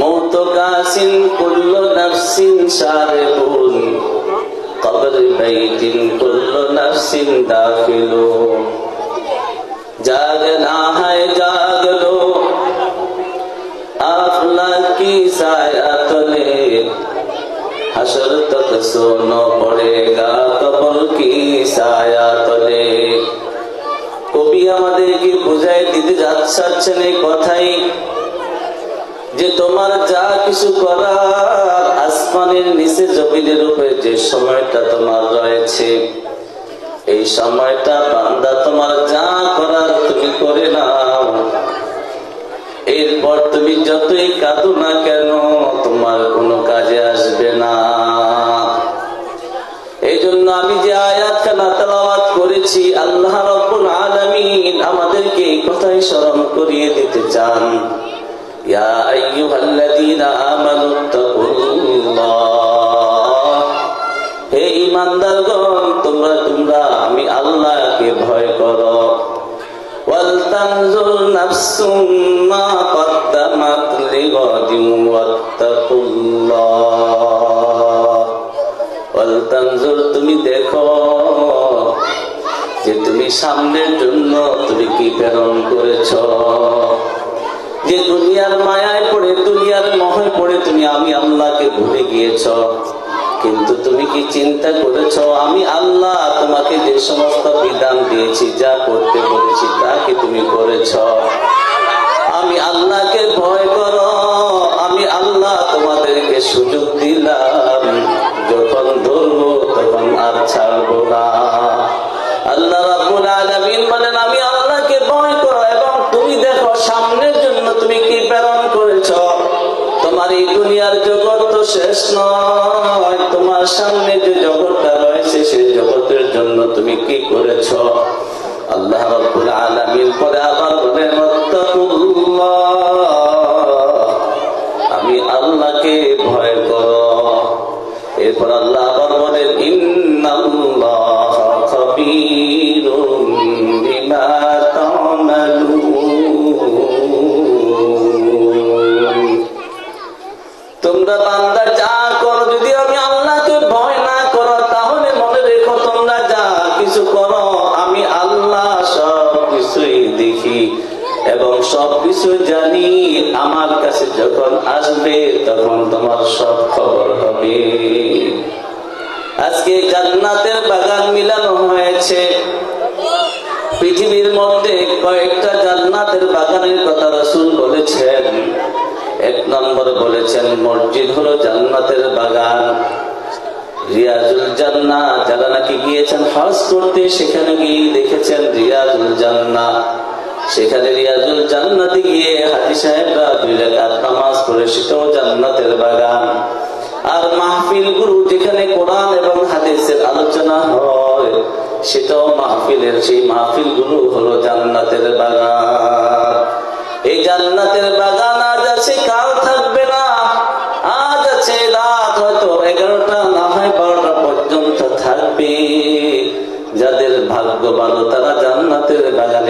মৌত কাসিন কুল্ল নফসিন সারেবুন কবর বাইতিন কুল্ল নফসিন দাখিলু। জাগনা হায় জাগলো আফলা কি সায়া তলে হাসর তক সোনো পড়েগা কবর কি সায়া তলে কবি আমাদেরকে বুঝায় দিতে যাচ্ছেন এই কথাই। যে তোমার যা কিছু করার আসমানের নিচে জমিনের উপরে যে সময়টা তোমার রয়েছে, এই সময়টা বান্দা তোমার যা করার তুমি করে নাও। এরপর তুমি যতই কাঁদো না কেন, তোমার কোনো কাজে আসবে না। এই জন্য আমি যে আয়াত খানা তেলাওয়াত করেছি, আল্লাহ রব্বুল আলামিন আমাদেরকে এই কথাই স্মরণ করিয়ে দিতে চান। ইয়া আইয়ুহাল্লাযীনা আমানুত্তাকুল্লাহ হে ইমানদারগণ, তোমরা তোমরা, আমি আল্লাহকে ভয় করো। ওয়ালতানজুর নাফসুম মা তুমি দেখো যে তুমি সামনের জন্য তুমি কি প্রেরণ করেছ। যে দুনিয়ার মায়ায় পড়ে, দুনিয়ার মহে পড়ে তুমি আমি আল্লাহকে ভুলে গিয়েছ। কিন্তু তুমি কি চিন্তা করেছ, আমি আল্লাহ তোমাকে যে সমস্ত বিধান দিয়েছি, যা করতে বলেছি, তা কি তুমি করেছ? আমি আল্লাহকে ভয় করো, আমি আল্লাহ তোমাদেরকে সুযোগ দিলাম। যখন ধরবো তখন আর ছাড়বো না। আল্লাহ দুনিয়ার জগৎ তো শেষ নয়, তোমার সামনে যে জগৎটা রয়েছে সেই জগতের জন্য তুমি কি করেছ? আল্লাহ রব্বুল আলামিন পরে আবার বলেন আমি আল্লাহকে ভয় করো। এরপর আল্লাহ আবার বলেন আসবে, তখন তোমার সব খবর হবে। আজকে জান্নাতের বাগান মিলানো হয়েছে। পৃথিবীর মধ্যে কয়েকটা জান্নাতের বাগানের কথা রসুল বলেছেন। এক নম্বর বলেছেন, মসজিদ হলো জান্নাতের বাগান। রিয়াজুল জান্না, যারা নাকি গিয়েছেন হজ করতে, সেখানে গিয়ে দেখেছেন রিয়াজুল জান্না। সেখানে রিয়াজুল জান্নাতে গিয়ে হাজি সাহেবরা দুই রাকাত নামাজ পড়ে, সেটাও জান্নাতের বাগান। আর মাহফিল গুরু যেখানে কোরআন এবং হাদিসের আলোচনা হয়, সেটাও মাহফিলের, সেই মাহফিল গুরু হলো জান্নাতের বাগান। এই জান্নাতের বাগান আজ আছে কাল থাকবে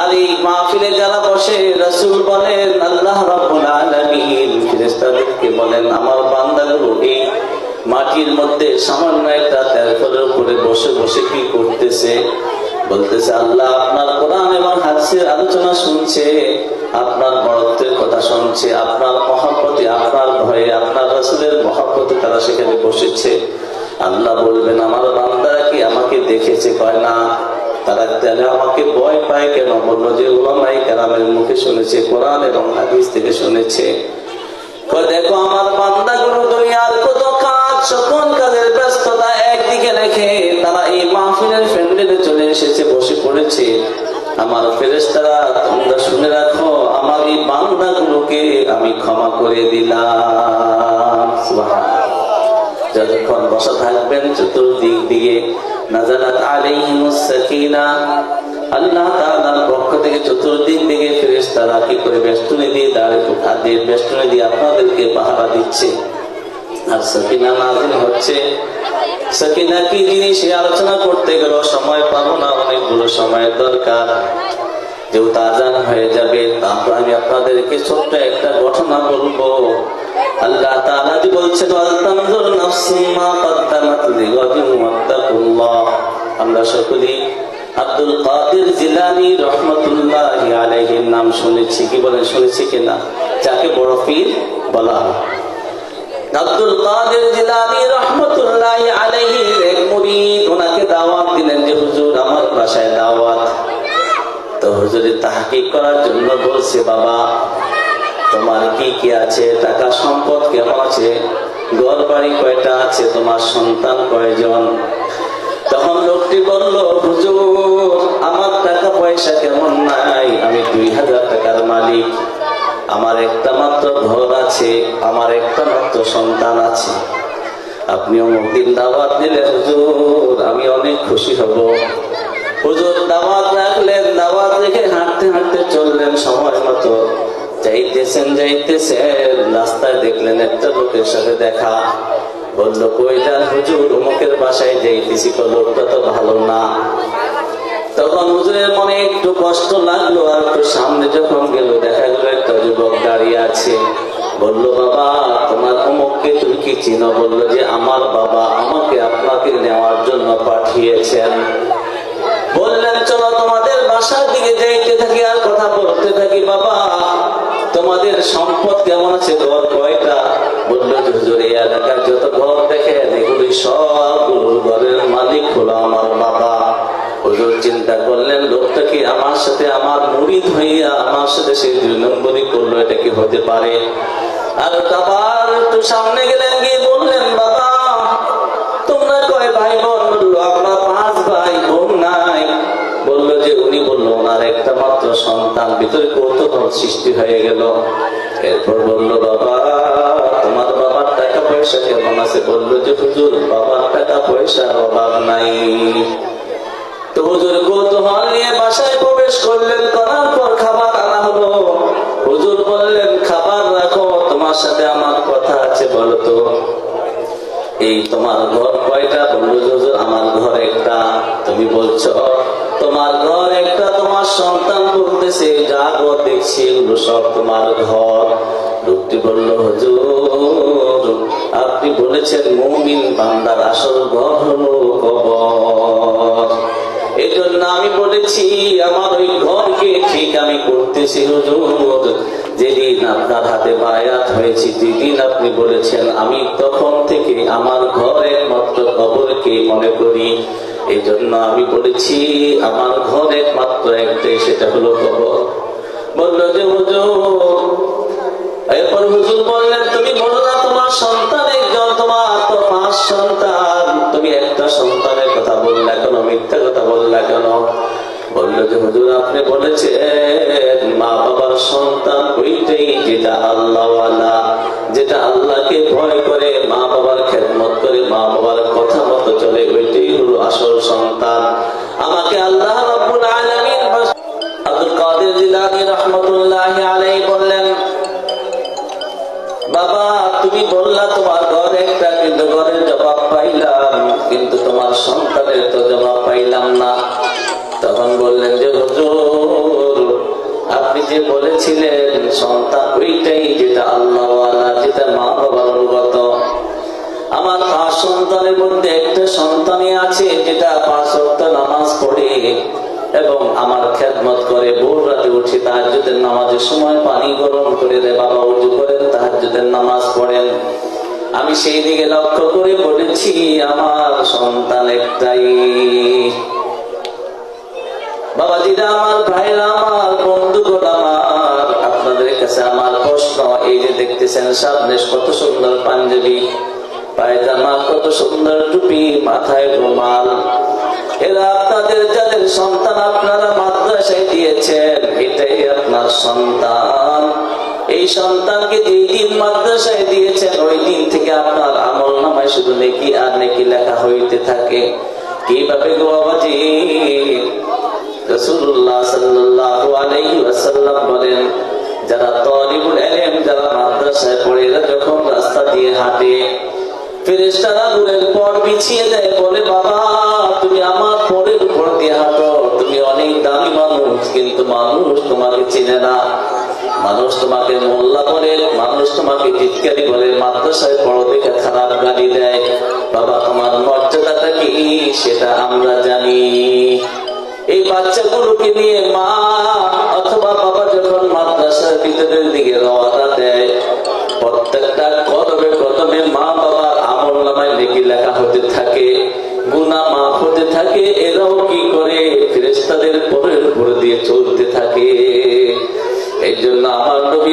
আর এই মাহফিলে যারা বসে, রাসূল বলেন, আল্লাহ রাব্বুল আলামিন ফেরেশতাদেরকে বলেন, আমার বান্দাগুলো এই মাটির মধ্যে সামান্য একটা তেরফলের উপরে বসে বসে কি করতেছে? বলতেছে, আল্লাহ আপনার কোরআন এবং হাদিসের আলোচনা শুনছে, আপনার বড়ত্বের কথা শুনছে, আপনার মহাব্বতে, আপনার ভয়ে, আপনার রাসূলের মহাব্বতে তারা সেখানে বসেছে। আল্লাহ বলবেন, আমার বান্দারা কি আমাকে দেখেছে? কয়, না। তারা তাহলে আমাকে ভয় পায় কেন? বলল, যে ওলামাই কেরামের মুখে শুনেছে, কোরআন এবং হাদিস থেকে শুনেছে। দেখো, আমার দুনিয়ার কত কাজ, সকল কাজের ব্যস্ততা একদিকে রেখে তারা এই মাহফিলের প্যান্ডেলে চলে এসেছে, বসে পড়েছে। আমার ফেরেস্তারা তোমরা শুনে রাখো, আমার এই বান্দাগুলোকে আমি ক্ষমা করে দিলাম। যতক্ষণ বসা থাকবেন, চতুর্দিক দিয়ে নাজারাত আলাইহিমুস আল্লাহ তাআলার পক্ষ থেকে চতুর্দিক থেকে ফেরেশতারা কি করে বেষ্টনী দিয়ে দাঁড়িয়ে তাদের বেষ্টনী দিয়ে আপনাদেরকে পাহারা দিচ্ছে। আর সাকিনা নাজিল হচ্ছে। সাকিনা কি জিনিস আলোচনা করতে গেল, সময় পাবো না, অনেকগুলো সময়ের দরকার। যেহেতু আজান হয়ে যাবে, তারপর আমি আপনাদেরকে ছোট্ট একটা ঘটনা বলব। আল্লাহ তাআলা যে বলছেন ওয়াল নাফসুম মা কদ্দামাত লিগাদিন ওয়াত্তাকুল্লাহ। আমরা সকলেই আব্দুল কাদের জিলানী রহমতুল্লাহি আলাইহির নাম শুনেছি। কি বলেন, শুনেছি কিনা যাকে বড় পীর বলা আব্দুল কাদের জিলানী রহমতুল্লাহ আলাইহি এক মুরিদ, ওনাকে দাওয়াত দিলেন যে, হুজুর, আমার বাসায় দাওয়াত। তো হুজুরে তাহকিক করার জন্য বলছে, বাবা তোমার কি কি আছে? টাকা সম্পদ কেমন আছে ঘর বাড়ি কয়টা আছে? তোমার সন্তান কয়জন? তখন লোকটি বলল, হুজুর, আমার টাকা পয়সা কেমন নাই? আমি দুই হাজার টাকার মালিক। আমার একটা মাত্র ঘর আছে, আমার একটা মাত্র সন্তান আছে। আপনি অমুক দিন দাওয়াত দিলে হুজুর, আমি অনেক খুশি হব। হুজুর দাওয়াত রাখলেন, দাওয়াত রেখে হাঁটতে হাঁটতে চললেন সময় মতো। যাইতেছেন যাইতেছেন। রাস্তায় দেখলেন একটা লোকের সাথে দেখা। বলল, কই যান হুজুর? অমুকের বাসায় যাইতেছি তো, লোকটা তো ভালো না। তখন হুজুরের মনে একটু কষ্ট লাগল, আর একটু সামনে যখন গেল, দেখা গেল একটা যুবক দাঁড়িয়ে আছে। বলল, বাবা, তোমার অমুককে তুমি কি চিনো? বলল যে, আমার বাবা আমাকে আপনাকে নেওয়ার জন্য পাঠিয়েছেন। বললেন, চলো তোমাদের বাসার দিকে যাইতে থাকি আর কথা বলতে থাকি, বাবা। তোমাদের সম্পদ কেমন আছে? ঘর কয়টা? বলল হুজুর এলাকার যত ঘর দেখেন এগুলি সবগুলো ঘরের মালিক হলো আমার বাবা। হুজুর চিন্তা করলেন, লোকটা কি আমার সাথে আমার মুড়িদ হইয়া আমার সাথে সেই দুই নম্বরই করল? এটা কি হতে পারে? আর আবার একটু সামনে গেলেন, গিয়ে বললেন, বাবা উনি বলল, ওনার একটা মাত্র সন্তান। ভিতরে কৌতূহল সৃষ্টি হয়ে গেল। এরপর বলল, বাবা, তোমার বাবার টাকা পয়সা কেমন আছে? বলল, যে হুজুর, বাবার টাকা পয়সার অভাব নাই। তো হুজুর কৌতূহল নিয়ে বাসায় প্রবেশ করলেন। করার পর খাবার আনা হলো। হুজুর বললেন, খাবার রাখো, তোমার সাথে আমার কথা আছে, বলো তো। এই তোমার ঘর কয়টা? বলল, হুজুর, আমার ঘর একটা। তুমি বলছো তোমার ঘর, একটা তোমার সন্তান বলতেছে, যা ঘর দেখছি, এগুলো সব তোমার ঘর। লোকটি বলল, হুজুর, আপনি বলেছেন মুমিন বান্দার আসল ঘর হলো কবর। আমি বলেছি, আমার ওই ঘরকে ঠিক আমি করতেছি, হুজুর। যেদিন আপনার হাতে বায়াত হয়েছি, যেদিন আপনি বলেছেন, আমি তখন থেকে আমার ঘর একমাত্র কবরকে মনে করি। এই জন্য আমি বলেছি, আমার ঘর একমাত্র একটাই সেটা হলো কবর। বলল, যে হুজুর, এরপর হুজুর বললেন, তুমি বলো না, তোমার সন্তান একজন, তোমার তো পাঁচ সন্তান। তুমি একটা সন্তানের কথা বললা কেন, মিথ্যা কথা বললা কেন? আপনি বলেছেন মা বাবার সন্তান ওইটাই যেটা যেটা আল্লাহকে ভয় করে মা বাবার খেদমত করে মা বাবার কথা মতো চলে, ওইটাই আসল সন্তান। আমাকে আল্লাহ কাদের বললেন, বাবা, তুমি বললা তোমার ঘর করে ভোর রাতে উঠে তাহাজ্জুদের নামাজের সময় পানি গরম করে দেয় বাবা উজু করেন তাহাজ্জুদের নামাজ পড়েন। আমি সেই দিকে লক্ষ্য করে বলেছি, আমার সন্তান একটাই। বাবা দিদা, আমার ভাইরা আমার বন্ধুগণ আমার আপনাদের কাছে আমার প্রশ্ন, এই যে দেখতেছেন সামনে কত সুন্দর পাঞ্জাবি, পায়জামা, কত সুন্দর টুপি, মাথায় রুমাল। এরা আপনাদের যাদের সন্তান আপনারা মাদ্রাসায় দিয়েছেন, এটাই আপনার সন্তান। এই সন্তানকে যেই দিন মাদ্রাসায় দিয়েছেন, ওই দিন থেকে আপনার আমল নামায় শুধু নেকি আর নেকি লেখা হইতে থাকে। কীভাবে গো বাবাজি? রাসূলুল্লাহ সাল্লাল্লাহু আলাইহি বলেন, যারা তলিবুল ইলম যারা মাদ্রাসায় পড়ে, এরা যখন রাস্তা দিয়ে হাঁটে ফেরেশতারা নূরের পর বিছিয়ে দেয়, বলে, বাবা, তুমি আমার পরের উপর দিয়ে তুমি অনেক দামি মানুষ, কিন্তু মানুষ তোমাকে চিনে না। মানুষ তোমাকে মোল্লা বলে, মানুষ তোমাকে চিৎকারি বলে, মাদ্রাসায় পড়ো দেখে খারাপ গালি দেয়। বাবা, তোমার মর্যাদাটা কি? সেটা আমরা জানি। এই বাচ্চাগুলোকে নিয়ে মা অথবা বাবা যখন মাদ্রাসার ভিতরের দিকে রওনা দেয়, প্রত্যেকটা কদমে কদমে মা বাবার নামায় লেখা হতে থাকে গুনা মাফ হতে থাকে, এরাও কি করে? ফেরেস্তাদের পরের উপর দিয়ে চলতে থাকে। এই জন্য আমার নবী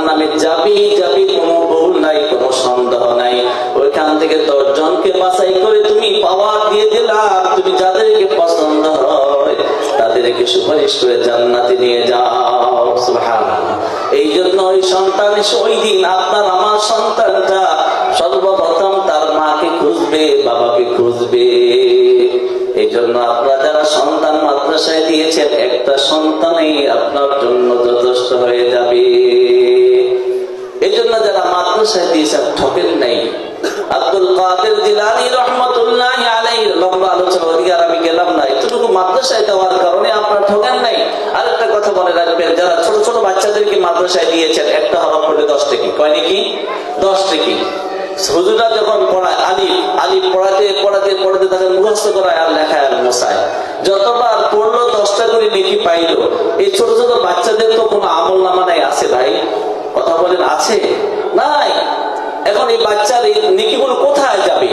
জাহান্নামে যাবি যাবি কোনো ভুল নাই, কোনো সন্দেহ নাই। ওইখান থেকে দশ জনকে বাছাই করে তুমি পাওয়ার দিয়ে দিলা। তুমি যাদেরকে পছন্দ হয়, তাদেরকে সুপারিশ করে জান্নাতে নিয়ে যাও। সুবহানাল্লাহ। এই জন্য ওই সন্তান ওই দিন আপনার, আমার সন্তানটা সর্বপ্রথম তার মাকে খুঁজবে, বাবাকে খুঁজবে। এই জন্য আপনারা যারা সন্তান মাদ্রাসায় দিয়েছেন, একটা সন্তানই আপনার মাদ্রাসায় দিয়েছেন, একটা হরফ পড়লে দশ টেকি। কয় নাকি দশ টেকি। হুজুরা যখন পড়ায়, আলিফ আলিফ পড়াতে পড়াতে পড়াতে তাদের মুখস্থ করায় আর লেখায় আর মশায় যতবার পড়ল দশটা করে নেকি পাইলো, এই ছোট ছোট বাচ্চাদের তো কোনো আমল নামা নাই, আছে ভাই? কথা বলেন, আছে? নাই। এখন এই বাচ্চার এই নেকিগুলো কোথায় যাবে?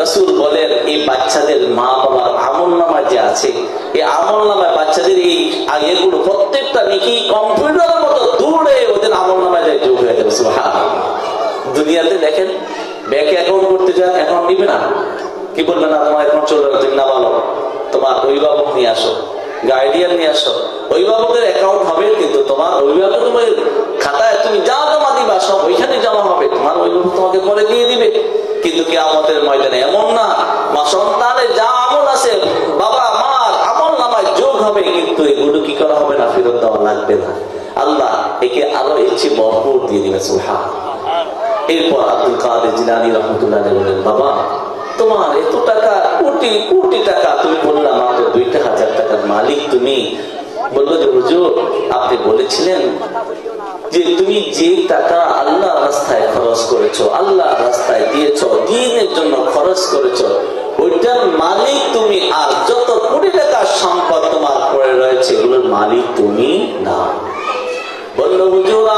রসুল বলেন এই বাচ্চাদের মা বাবার আমল নামা যে আছে এই আমল নামায় বাচ্চাদের এই এগুলো প্রত্যেকটা নেকি কম্পিউটারের মতো দূরে ওদের আমল নামায় যায় যোগ হয়ে যাবে। দুনিয়াতে দেখেন, ব্যাংকে অ্যাকাউন্ট করতে যান অ্যাকাউন্ট নিবে না। কি বলবে না তোমার অ্যাকাউন্ট চলবে না না বলো তোমার অভিভাবক নিয়ে আসো গার্ডিয়ান নিয়ে আসো। অভিভাবকের অ্যাকাউন্ট হবে কিন্তু তোমার অভিভাবক তোমার খাতায় তুমি যা জমা দিবা, সব ওইখানে জমা হবে। তোমার অভিভাবক তোমাকে করে দিয়ে দিবে। কিন্তু কি আমাদের ময়দানে এমন না। মা সন্তানের যা আমল আছে, বাবা, মার আমল নামায় যোগ হবে, কিন্তু এগুলো কি করা হবে না? ফেরত দেওয়া লাগবে না। আল্লাহ একে আরও চেয়ে ভরপুর দিয়ে দিবে সুহা এরপর আব্দুল কাদের জিলানি রহমতুল্লাহ বললেন বাবা, তোমার এত টাকা, কোটি কোটি টাকা তুমি বললাম মাত্র দুইটা হাজার টাকার মালিক তুমি। বলল যে, হুজুর, আপনি বলেছিলেন যে তুমি যে টাকা আল্লাহ রাস্তায় খরচ করেছ আল্লাহ রাস্তায় দিয়েছ, দিনের জন্য খরচ করেছ, ওইটার মালিক তুমি আর যত কোটি টাকার সম্পদ তোমার পড়ে রয়েছে, এগুলোর মালিক তুমি না। বলল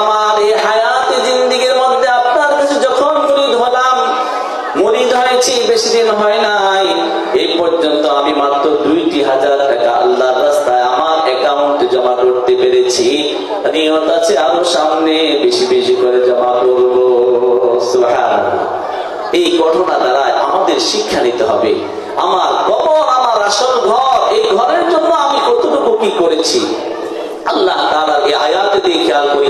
আমার মধ্যে আপনার কাছে যখন বেশি দিন হয় নাই, এই পর্যন্ত আমি মাত্র দুইটি হাজার আরও সামনে, বেশি বেশি করে জমা করব। এই ঘটনা দ্বারা আমাদের শিক্ষা নিতে হবে। আমার কবর, আমার আসল ঘর, এই ঘরের জন্য আমি কতটুকু কি করেছি? আল্লাহ তারা এই আয়াতে দিয়ে খেয়াল করি